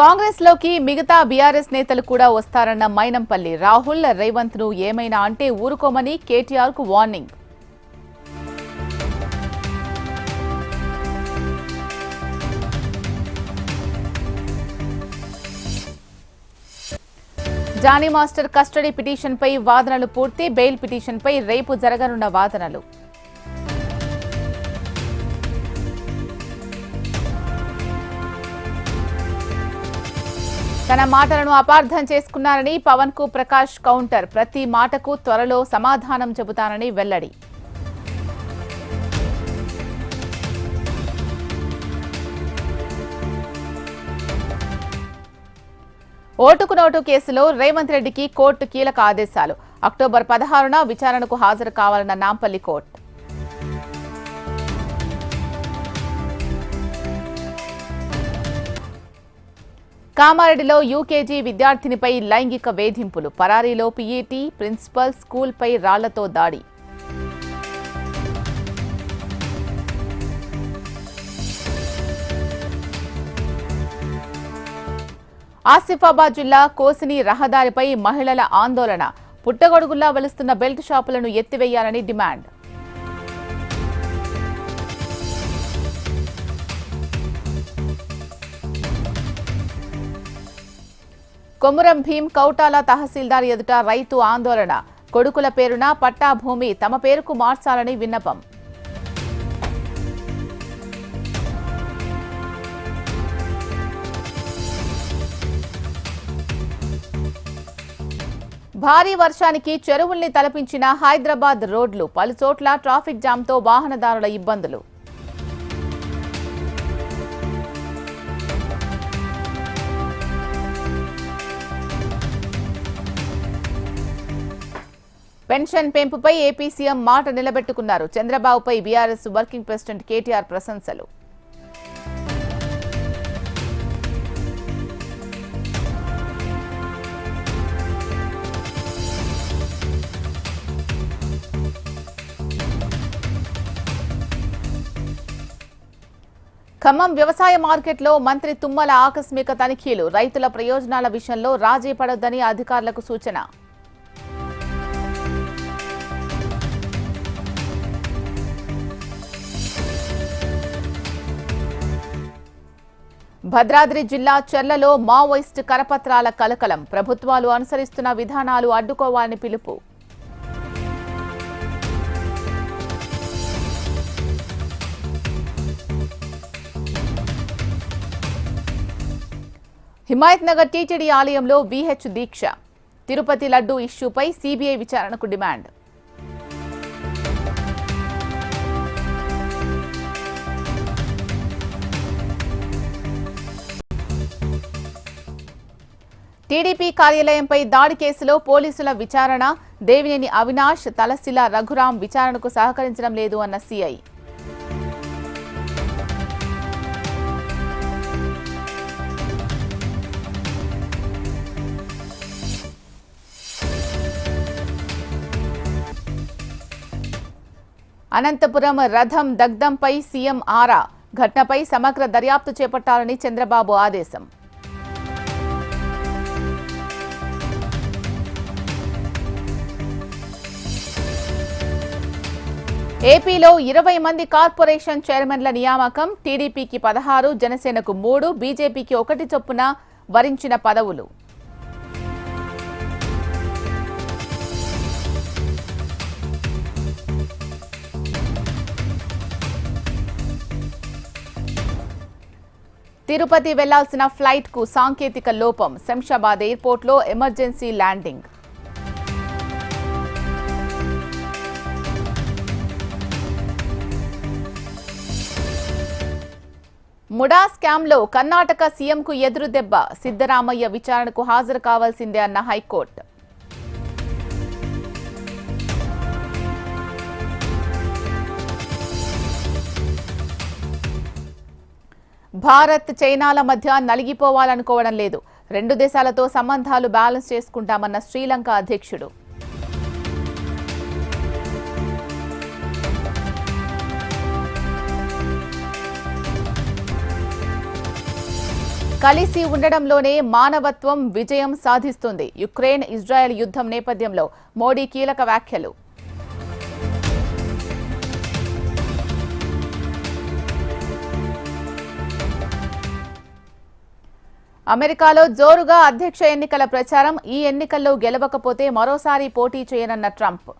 కాంగ్రెస్లోకి మిగతా బీఆర్ఎస్ నేతలు కూడా వస్తారన్న మైనంపల్లి. రాహుల్ రేవంత్ను ఏమైనా అంటే ఊరుకోమని కేటీఆర్కు వార్నింగ్. జానీ మాస్టర్ కస్టడీ పిటిషన్పై వాదనలు పూర్తి బెయిల్ పిటిషన్పై రేపు జరగనున్న వాదనలు. తన మాటలను అపార్థం చేసుకున్నారని పవన్కు ప్రకాష్ కౌంటర్. ప్రతి మాటకు త్వరలో సమాధానం చెబుతానని వెల్లడి. ఓటుకు నోటు కేసులో రేవంత్ రెడ్డికి కోర్టు కీలక ఆదేశాలు. అక్టోబర్ పదహారున విచారణకు హాజరు కావాలన్న నాంపల్లి కోర్టు. కామారెడ్డిలో యూకేజీ విద్యార్థినిపై లైంగిక వేధింపులు. పరారీలో పీఈటీ ప్రిన్సిపల్ స్కూల్పై రాళ్ళతో దాడి. ఆసిఫాబాద్ జిల్లా కోసిని రహదారిపై మహిళల ఆందోళన. పుట్టగొడుగుల్లా వెలుస్తున్న బెల్ట్ షాపులను ఎత్తివేయాలని డిమాండ్. కొమురం భీం కౌటాల తహసీల్దార్ ఎదుట రైతు ఆందోళన. కొడుకుల పేరున పట్టా భూమి తమ పేరుకు మార్చాలని విన్నపం. భారీ వర్షానికి చెరువుల్ని తలపించిన హైదరాబాద్ రోడ్లు పలుచోట్ల ట్రాఫిక్ జామ్తో వాహనదారుల ఇబ్బందులు. పెన్షన్ పెంపుపై ఏపీ సీఎం మాట నిలబెట్టుకున్నారు. చంద్రబాబుపై బీఆర్ఎస్ వర్కింగ్ ప్రెసిడెంట్ కేటీఆర్ ప్రశంసలు. ఖమ్మం వ్యవసాయ మార్కెట్లో మంత్రి తుమ్మల ఆకస్మిక తనిఖీలు. రైతుల ప్రయోజనాల విషయంలో రాజీ పడొద్దని అధికారులకు సూచన. భద్రాద్రి జిల్లా చెర్లలో మావోయిస్టు కరపత్రాల కలకలం. ప్రభుత్వాలు అనుసరిస్తున్న విధానాలు అడ్డుకోవాలని పిలుపు. హిమాయత్ నగర్ టీటీడీ ఆలయంలో విహెచ్ దీక్ష. తిరుపతి లడ్డు ఇష్యూపై సీబీఐ విచారణకు డిమాండ్. టీడీపీ కార్యాలయంపై దాడి కేసులో పోలీసుల విచారణ దేవినేని అవినాష్ తలశిల రఘురాం విచారణకు సహకరించడం లేదు అన్న సీఐ. అనంతపురం రథం దగ్ధంపై సీఎం ఆరా. ఘటనపై సమగ్ర దర్యాప్తు చేపట్టాలని చంద్రబాబు ఆదేశం. ఏపీలో ఇరవై మంది కార్పొరేషన్ చైర్మన్ల నియామకం టీడీపీకి పదహారు జనసేనకు మూడు బీజేపీకి ఒకటి చొప్పున వరించిన పదవులు. తిరుపతి వెళ్ళాల్సిన ఫ్లైట్కు సాంకేతిక లోపం శంషాబాద్ ఎయిర్పోర్ట్లో ఎమర్జెన్సీ ల్యాండింగ్. ముడా స్కామ్లో కర్ణాటక సీఎంకు ఎదురు దెబ్బ సిద్ధరామయ్య విచారణకు హాజరు కావాల్సిందే అన్న హైకోర్టు. భారత్ చైనాల మధ్య నలిగిపోవాలనుకోవడం లేదు. రెండు దేశాలతో సంబంధాలు బ్యాలెన్స్ చేసుకుంటామన్న శ్రీలంక అధ్యక్షుడు. కలిసి ఉండడంలోనే మానవత్వం విజయం సాధిస్తుంది. యుక్రెయిన్ ఇజ్రాయెల్ యుద్ధం నేపథ్యంలో మోడీ కీలక వ్యాఖ్యలు. అమెరికాలో జోరుగా అధ్యక్ష ఎన్నికల ప్రచారం ఈ ఎన్నికల్లో గెలవకపోతే మరోసారి పోటీ చేయనన్న ట్రంప్.